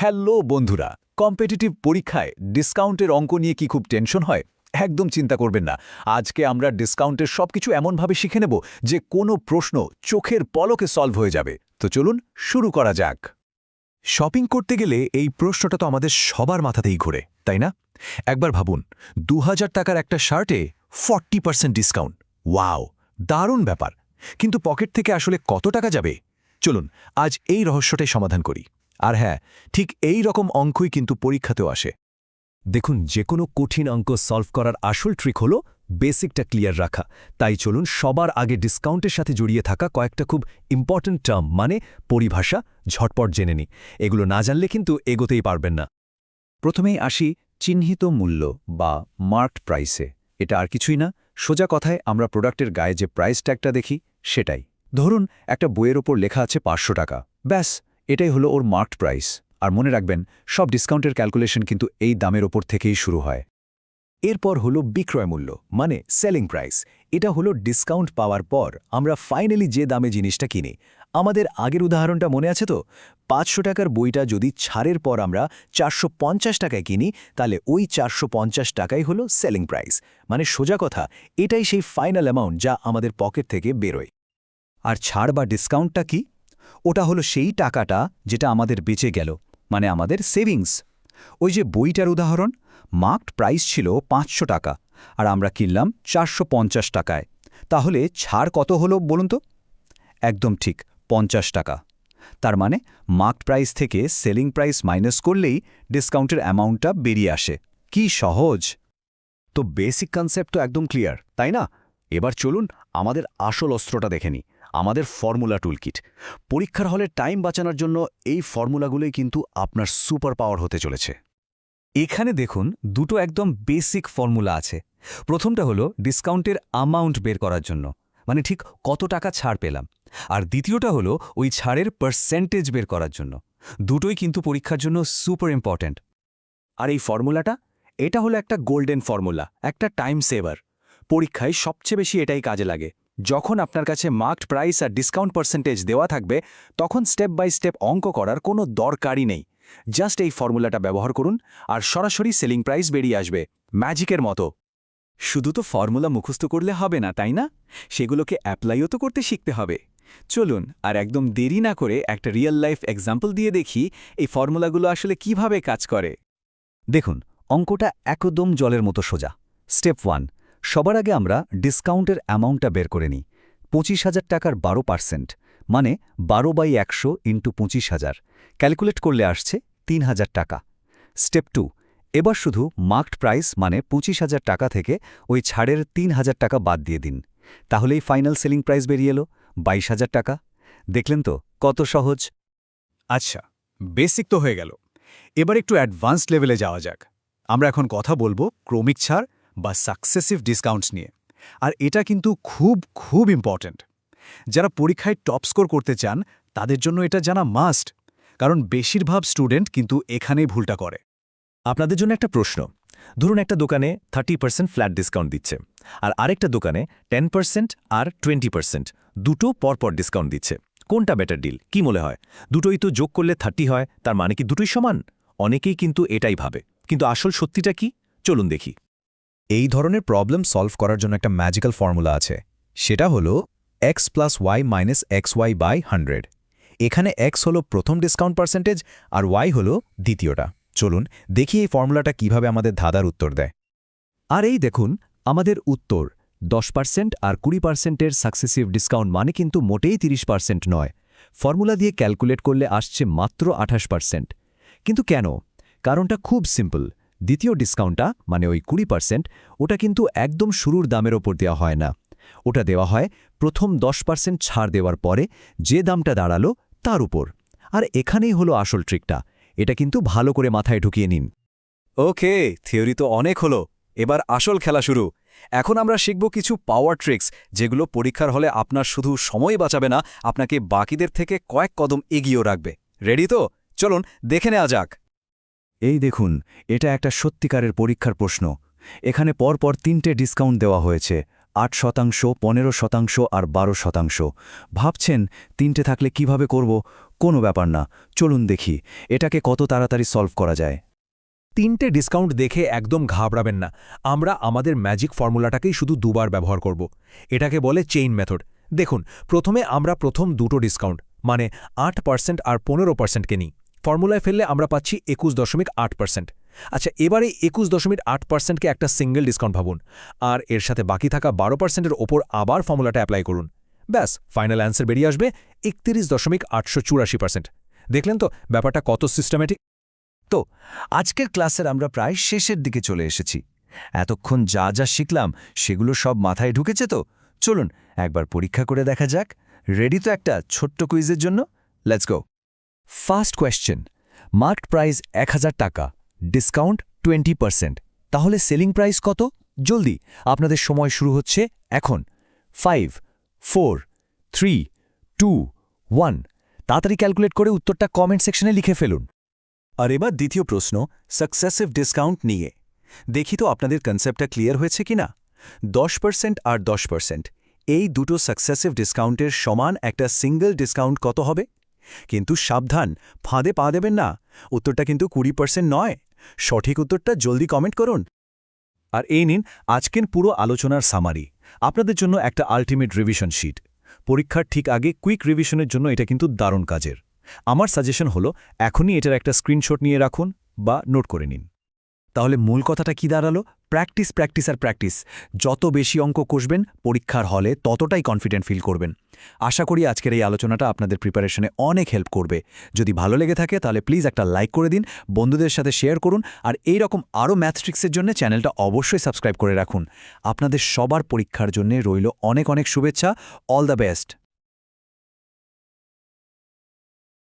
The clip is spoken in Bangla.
হ্যালো বন্ধুরা, কম্পিটিটিভ পরীক্ষায় ডিসকাউন্টের অঙ্ক নিয়ে কি খুব টেনশন হয়? একদম চিন্তা করবেন না। আজকে আমরা ডিসকাউন্টের সবকিছু এমনভাবে শিখে নেব যে কোনো প্রশ্ন চোখের পলকে সলভ হয়ে যাবে। তো চলুন শুরু করা যাক। শপিং করতে গেলে এই প্রশ্নটা তো আমাদের সবার মাথাতেই ঘুরে, তাই না? একবার ভাবুন দু হাজার টাকার একটা শার্টে ফর্টি পার্সেন্ট ডিসকাউন্ট। ওয়াও, দারুণ ব্যাপার। কিন্তু পকেট থেকে আসলে কত টাকা যাবে? চলুন, আজ এই রহস্যটাই সমাধান করি। আর হ্যাঁ ঠিক এই রকম অঙ্কই কিন্তু পরীক্ষাতেও আসে। দেখুন যে কোনো কঠিন অঙ্ক সলভ করার আসল ট্রিক হল বেসিকটা ক্লিয়ার রাখা। তাই চলুন সবার আগে ডিসকাউন্টের সাথে জড়িয়ে থাকা কয়েকটা খুব ইম্পর্ট্যান্ট টার্ম মানে পরিভাষা, ঝটপট জেনে নি এগুলো না জানলে কিন্তু এগোতেই পারবেন না। প্রথমেই আসি চিহ্নিত মূল্য বা মার্কড প্রাইসে। এটা আর কিছুই না। সোজা কথায় আমরা প্রোডাক্টের গায়ে যে প্রাইস ট্যাগটা দেখি, সেটাই। ধরুন, একটা বইয়ের ওপর লেখা আছে পাঁচশো টাকা। ব্যাস এটাই হলো ওর মার্কড প্রাইস আর মনে রাখবেন, সব ডিসকাউন্টের ক্যালকুলেশন কিন্তু এই দামের ওপর থেকেই শুরু হয়। এরপর হলো বিক্রয় মূল্য মানে সেলিং প্রাইস এটা হলো ডিসকাউন্ট পাওয়ার পর আমরা ফাইনালি যে দামে জিনিসটা কিনি। আমাদের আগের উদাহরণটা মনে আছে তো? পাঁচশো টাকার বইটা যদি ছাড়ের পর আমরা চারশো পঞ্চাশ টাকায় কিনি, তাহলে ওই চারশো পঞ্চাশ টাকাই হলো সেলিং প্রাইস মানে সোজা কথা, এটাই সেই ফাইনাল অ্যামাউন্ট যা আমাদের পকেট থেকে বেরোয়। আর ছাড় বা ডিসকাউন্টটা কি? ওটা হলো সেই টাকাটা যেটা আমাদের বেঁচে গেল মানে আমাদের সেভিংস। ওই যে বইটার উদাহরণ, মার্কড প্রাইস ছিল পাঁচশো টাকা, আর আমরা কিনলাম চারশো পঞ্চাশ টাকায়। তাহলে ছাড় কত হলো বলুন তো? একদম ঠিক, পঞ্চাশ টাকা। তার মানে মার্কড প্রাইস থেকে সেলিং প্রাইস মাইনাস করলেই ডিসকাউন্টের অ্যামাউন্টটা বেরিয়ে আসে। কি সহজ! তো বেসিক কনসেপ্ট তো একদম ক্লিয়ার, তাই না? এবার চলুন আমাদের আসল অস্ত্রটা দেখে নিই। আমাদের ফর্মুলা টুলকিট পরীক্ষার হলে টাইম বাঁচানোর জন্য এই ফর্মুলাগুলোই কিন্তু আপনার সুপার পাওয়ার হতে চলেছে। এখানে দেখুন, দুটো একদম বেসিক ফর্মুলা আছে। প্রথমটা হলো ডিসকাউন্টের অ্যামাউন্ট বের করার জন্য মানে ঠিক কত টাকা ছাড় পেলাম। আর দ্বিতীয়টা হলো ওই ছাড়ের পার্সেন্টেজ বের করার জন্য। দুটোই কিন্তু পরীক্ষার জন্য সুপার ইম্পর্ট্যান্ট আর এই ফর্মুলাটা এটা হলো একটা গোল্ডেন ফর্মুলা একটা টাইম সেভার পরীক্ষায় সবচেয়ে বেশি এটাই কাজে লাগে। যখন আপনার কাছে মার্কড প্রাইস আর ডিসকাউন্ট পার্সেন্টেজ দেওয়া থাকবে, তখন স্টেপ বাই স্টেপ অঙ্ক করার কোনো দরকারই নেই। জাস্ট এই ফর্মুলাটা ব্যবহার করুন আর সরাসরি সেলিং প্রাইস বেরিয়ে আসবে। ম্যাজিকের মতো। শুধু তো ফর্মুলা মুখস্থ করলে হবে না, তাই না? সেগুলোকে অ্যাপ্লাইও তো করতে শিখতে হবে। চলুন আর একদম দেরি না করে একটা রিয়েল লাইফ এক্সাম্পল দিয়ে দেখি এই ফর্মুলাগুলো আসলে কীভাবে কাজ করে। দেখুন, অঙ্কটা একদম জলের মতো সোজা। স্টেপ ওয়ান সবার আগে আমরা ডিসকাউন্টের অ্যামাউন্টটা বের করে নিই। পঁচিশ হাজার টাকার বারো পার্সেন্ট মানে বারো বাই একশো ইন্টু পঁচিশ হাজার। ক্যালকুলেট করলে আসছে তিন হাজার টাকা। স্টেপ টু, এবার শুধু মার্কড প্রাইস মানে পঁচিশ হাজার টাকা থেকে ওই ছাড়ের তিন হাজার টাকা বাদ দিয়ে দিন। তাহলেই ফাইনাল সেলিং প্রাইস বেরিয়ে এলো, বাইশ হাজার টাকা। দেখলেন তো কত সহজ? আচ্ছা বেসিক তো হয়ে গেল। এবার একটু অ্যাডভান্সড লেভেলে যাওয়া যাক। আমরা এখন কথা বলব ক্রমিক ছাড় বা সাকসেসিভ ডিসকাউন্টস নিয়ে। আর এটা কিন্তু খুব খুব ইম্পর্ট্যান্ট যারা পরীক্ষায় টপ স্কোর করতে চান, তাদের জন্য এটা জানা মাস্ট কারণ বেশিরভাগ স্টুডেন্ট কিন্তু এখানেই ভুলটা করে। আপনাদের জন্য একটা প্রশ্ন। ধরুন একটা দোকানে থার্টি পার্সেন্ট ফ্ল্যাট ডিসকাউন্ট দিচ্ছে, আর আরেকটা দোকানে টেন পার্সেন্ট আর টোয়েন্টি পার্সেন্ট দুটো পরপর ডিসকাউন্ট দিচ্ছে। কোনটা বেটার ডিল কি মনে হয়? দুটোই তো যোগ করলে থার্টি হয়, তার মানে কি দুটোই সমান? অনেকেই কিন্তু এটাই ভাবে। কিন্তু আসল সত্যিটা কি? চলুন দেখি। এই ধরনের প্রবলেম সলভ করার জন্য একটা ম্যাজিক্যাল ফর্মুলা আছে। সেটা হলো X plus Y minus X Y by hundred এখানে এক্স হলো প্রথম ডিসকাউন্ট পার্সেন্টেজ আর ওয়াই হলো দ্বিতীয়টা। চলুন দেখি এই ফর্মুলাটা কীভাবে আমাদের ধাঁধার উত্তর দেয়। আর এই দেখুন, আমাদের উত্তর, দশ পার্সেন্ট আর কুড়ি পার্সেন্টের সাকসেসিভ ডিসকাউন্ট মানে কিন্তু মোটেই তিরিশ পার্সেন্ট নয়। ফর্মুলা দিয়ে ক্যালকুলেট করলে আসছে মাত্র আঠাশ পার্সেন্ট কিন্তু কেন? কারণটা খুব সিম্পল দ্বিতীয় ডিসকাউন্টটা মানে ওই কুড়ি পার্সেন্ট ওটা কিন্তু একদম শুরুর দামের ওপর দেওয়া হয় না। ওটা দেওয়া হয় প্রথম দশ পার্সেন্ট ছাড় দেওয়ার পরে যে দামটা দাঁড়াল তার উপর। আর এখানেই হলো আসল ট্রিকটা এটা কিন্তু ভালো করে মাথায় ঢুকিয়ে নিন। ওকে, থিওরি তো অনেক হলো। এবার আসল খেলা শুরু। এখন আমরা শিখব কিছু পাওয়ার ট্রিক্স যেগুলো পরীক্ষার হলে আপনার শুধু সময় বাঁচাবে না, আপনাকে বাকিদের থেকে কয়েক কদম এগিয়েও রাখবে। রেডি তো? চলুন, দেখে নেওয়া যাক। এই দেখুন, এটা একটা সত্যিকারের পরীক্ষার প্রশ্ন। এখানে পরপর তিনটে ডিসকাউন্ট দেওয়া হয়েছে, আট শতাংশ, পনেরো শতাংশ আর বারো শতাংশ। ভাবছেন, তিনটে থাকলে কীভাবে করব? কোনো ব্যাপার না, চলুন দেখি, এটাকে কত তাড়াতাড়ি সলভ করা যায়। তিনটে ডিসকাউন্ট দেখে একদম ঘাবড়াবেন না, আমরা আমাদের ম্যাজিক ফর্মুলাটাকেই শুধু দুবার ব্যবহার করব। এটাকে বলে চেইন মেথড। দেখুন, প্রথমে আমরা প্রথম দুটো ডিসকাউন্ট মানে আট পার্সেন্ট আর পনেরো পার্সেন্টকে নিই। ফর্মুলায় ফেললে আমরা পাচ্ছি একুশ দশমিক আট পার্সেন্ট। আচ্ছা এবারে একুশ দশমিক আট পার্সেন্টকে একটা সিঙ্গেল ডিসকাউন্ট ভাবুন। আর এর সাথে বাকি থাকা বারো পার্সেন্টের ওপর আবার ফর্মুলাটা অ্যাপ্লাই করুন। ব্যাস, ফাইনাল অ্যান্সার বেরিয়ে আসবে একত্রিশ দশমিক আটশো চুরাশি পার্সেন্ট। দেখলেন তো ব্যাপারটা কত সিস্টেমেটিক তো, আজকের ক্লাসের আমরা প্রায় শেষের দিকে চলে এসেছি। এতক্ষণ যা যা শিখলাম সেগুলো সব মাথায় ঢুকেছে তো? চলুন একবার পরীক্ষা করে দেখা যাক। রেডি তো একটা ছোট্ট কুইজের জন্য? Let's go first question, mark price এক হাজার টাকা, ডিসকাউন্ট টোয়েন্টি পার্সেন্ট। তাহলে সেলিং প্রাইস কত? জলদি, আপনাদের সময় শুরু হচ্ছে এখন। Five, four, three, two, one. তাড়াতাড়ি ক্যালকুলেট করে উত্তরটা কমেন্ট সেকশনে লিখে ফেলুন। আর এবার দ্বিতীয় প্রশ্ন সাকসেসিভ ডিসকাউন্ট নিয়ে। দেখি তো আপনাদের কনসেপ্টটা ক্লিয়ার হয়েছে কি না দশ পার্সেন্ট আর দশ পার্সেন্ট, এই দুটো সাকসেসিভ ডিসকাউন্টের সমান একটা সিঙ্গল ডিসকাউন্ট কত হবে? কিন্তু সাবধান, ফাঁদে পা দেবেন না। উত্তরটা কিন্তু কুড়ি পার্সেন্ট নয়। সঠিক উত্তরটা জলদি কমেন্ট করুন। আর এই নিন আজকের পুরো আলোচনার সামারি আপনাদের জন্য একটা আলটিমেট রিভিশন শিট পরীক্ষার ঠিক আগে কুইক রিভিশনের জন্য এটা কিন্তু দারুণ কাজের। আমার সাজেশন হলো, এখনই এটার একটা স্ক্রিনশট নিয়ে রাখুন বা নোট করে নিন। তাহলে মূল কথাটা কি দাঁড়াল? প্র্যাকটিস প্র্যাকটিস আর প্র্যাকটিস। যত বেশি অঙ্ক কষবেন, পরীক্ষার হলে ততটাই কনফিডেন্ট ফিল করবেন। আশা করি আজকের এই আলোচনাটা আপনাদের প্রিপারেশনে অনেক হেল্প করবে। যদি ভালো লেগে থাকে, তাহলে প্লিজ একটা লাইক করে দিন, বন্ধুদের সাথে শেয়ার করুন, আর এই রকম আরও ম্যাথট্রিক্সের জন্য চ্যানেলটা অবশ্যই সাবস্ক্রাইব করে রাখুন। আপনাদের সবার পরীক্ষার জন্য রইল অনেক অনেক শুভেচ্ছা। All the best